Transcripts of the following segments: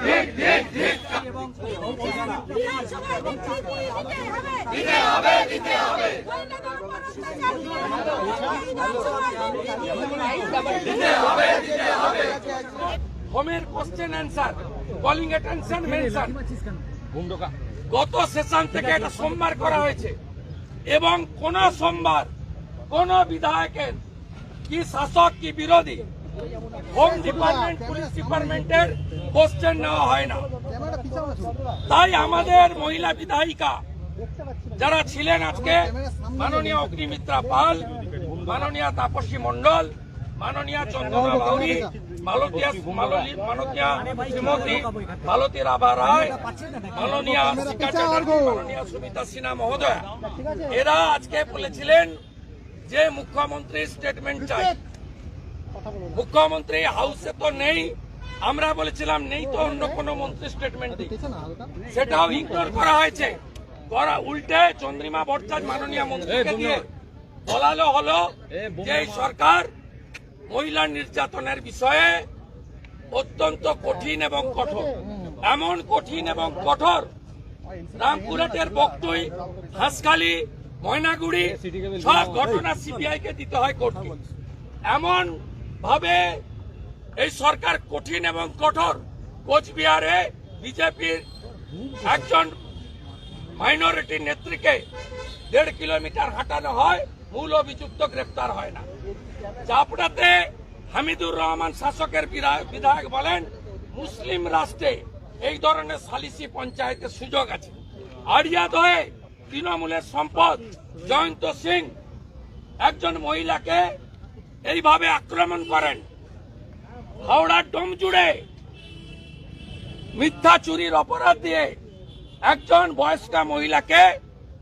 এবং বিধানসভায় দেখছি দিতে হবে দিতে হবে মহিলাদের উপর হোমের question answer calling attention mention গত সেশন থেকে এটা সোমবার করা হয়েছে। এবং কোন সোমবার কোন বিধায়কের কি শাসক কি বিরোধী হোম ডিপার্টমেন্ট পুলিশ ডিপার্টমেন্টের কোশ্চেন নেওয়া হয় না। তাই আমাদের মহিলা বিধায়িকা যারা ছিলেন আজকে, মাননীয় অগ্নিমিত্রা পাল, মাননীয় তাপসী মণ্ডল, মাননীয় চন্দ্রনা বাউরি মালতী রাভা রায়, মাননীয় সুমিতা মহোদয়। এরা আজকে বলেছিলেন যে মুখ্যমন্ত্রী স্টেটমেন্ট চাই। মুখ্যমন্ত্রী হাউসে তো নেই। আমরা বলেছিলাম নেই তো অন্য কোন মন্ত্রী স্টেটমেন্ট দিই সেটাও ইগনোর করা হয়েছে। করা উল্টে চন্দ্রিমা ভট্টাচার্য মাননীয় মন্ত্রীকে দিয়ে বলালো হলো যে এই সরকার মহিলা নির্যাতনের বিষয়ে অত্যন্ত কঠিন এবং কঠোর। এমন কঠিন এবং কঠোর রামপুরহাটের বক্তই হাঁসখালি ময়নাগুড়ি সব ঘটনা সিবিআই কে দিতে হয় কোর্টকে এমন ভাবে এই সরকার কঠিন এবং কঠোর। কোচবিহারে বিজেপির একজন মাইনরিটি নেত্রীকে দেড় কিলোমিটার হাঁটানো হয়, মূল অভিযুক্ত গ্রেপ্তার হয় না। চাপড়াতে হামিদুর রহমান শাসকের বিধায়ক বলেন, মুসলিম রাষ্ট্রে এই ধরনের সালিসি পঞ্চায়েতের সুযোগ আছে। আড়িয়াদয়ে তৃণমূলের সম্পদ জয়ন্ত সিং একজন মহিলাকে এইভাবে আক্রমণ করেন। হাওড়ার ডোম জুড়ে মিথ্যা চুরির অপরাধ দিয়ে একজন বয়স্কা মহিলাকে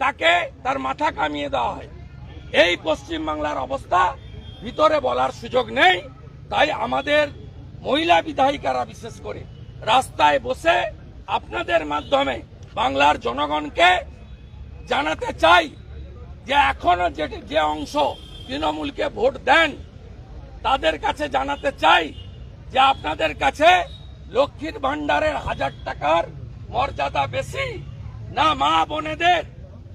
তাকে তার মাথা কামিয়ে দেওয়া হয়। এই পশ্চিম বাংলার অবস্থা, ভিতরে বলার সুযোগ নেই, তাই আমাদের মহিলা বিধায়িকারা বিশেষ করে রাস্তায় বসে আপনাদের মাধ্যমে বাংলার জনগণকে জানাতে চাই যে এখনও যে অংশ তৃণমূলকে ভোট দেন তাদের কাছে জানাতে চাই যে আপনাদের কাছে লক্ষ্মীর ভান্ডারের হাজার টাকার মর্যাদা বেশি না মা বোনেদের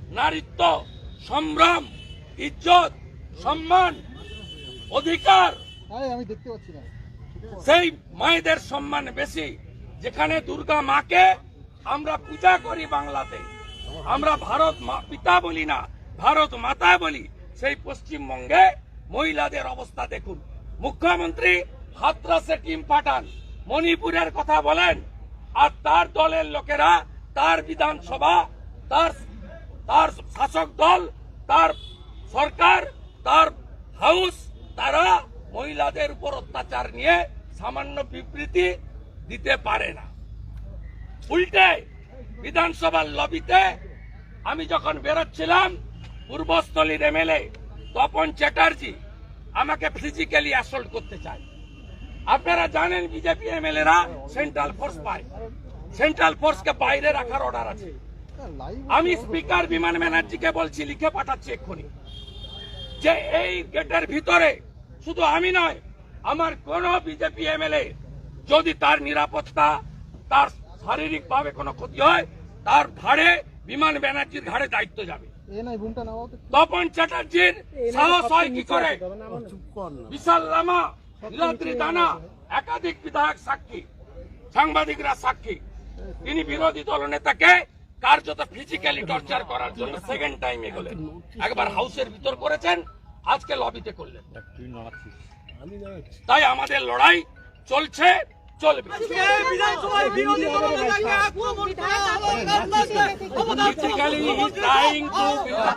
নারীত্ব সম্ভ্রম ইজ্জত সম্মান অধিকার আমি দেখতে পাচ্ছি না। সেই মায়েদের সম্মান বেশি। যেখানে দুর্গা মাকে আমরা পূজা করি বাংলাতে। আমরা ভারত মা- পিতা বলি না ভারত মাতা বলি। সেই পশ্চিমবঙ্গে মহিলাদের অবস্থা দেখুন। মুখ্যমন্ত্রী হাতরাসে টিম পাঠান, মণিপুরের কথা বলেন, আর তার দলের লোকেরা, তার বিধানসভা, তার তার শাসক দল, তার সরকার, তার হাউস, তারা মহিলাদের উপর অত্যাচার নিয়ে সামান্য বিবৃতি দিতে পারে না। উল্টে বিধানসভার লবিতে আমি যখন বেরোচ্ছিলাম, পূর্বস্থলীর এমএলএ তপন চ্যাটার্জি আমাকে ফিজিক্যালি অ্যাসল্ট করতে চায়। আপনারা জানেন বিজেপি এমএলএরা সেন্ট্রাল ফোর্স পায়। সেন্ট্রাল ফোর্সকে বাইরে রাখার অর্ডার আছে। আমি স্পিকার বিমান ব্যানার্জিকে বলছি, লিখে পাঠাচ্ছি এক্ষুনি। যে এই গেটের ভিতরে শুধু আমি নয়, আমার কোন বিজেপি এমএলএ যদি তার নিরাপত্তা, তার শারীরিক ভাবে কোনো ক্ষতি হয়, তার ঘাড়ে, বিমান ব্যানার্জির ঘাড়ে দায়িত্ব যাবে। এ নাই বুমটা নামাও তো তপন চ্যাটার্জির সাহস হয় কি করে? বিশাল লামা নীলাদ্রি দানা একাধিক বিধায়ক সাক্ষী সাংবাদিকরা সাক্ষী। তিনি বিরোধী দল নেতাকে কার্যত ফিজিক্যালি টর্চার করার জন্য সেকেন্ড টাইম এগোলেন একবার হাউসের ভিতর করেছেন আজকে লবিতে করলেন। তাই আমাদের লড়াই চলছে। চলবে Basically,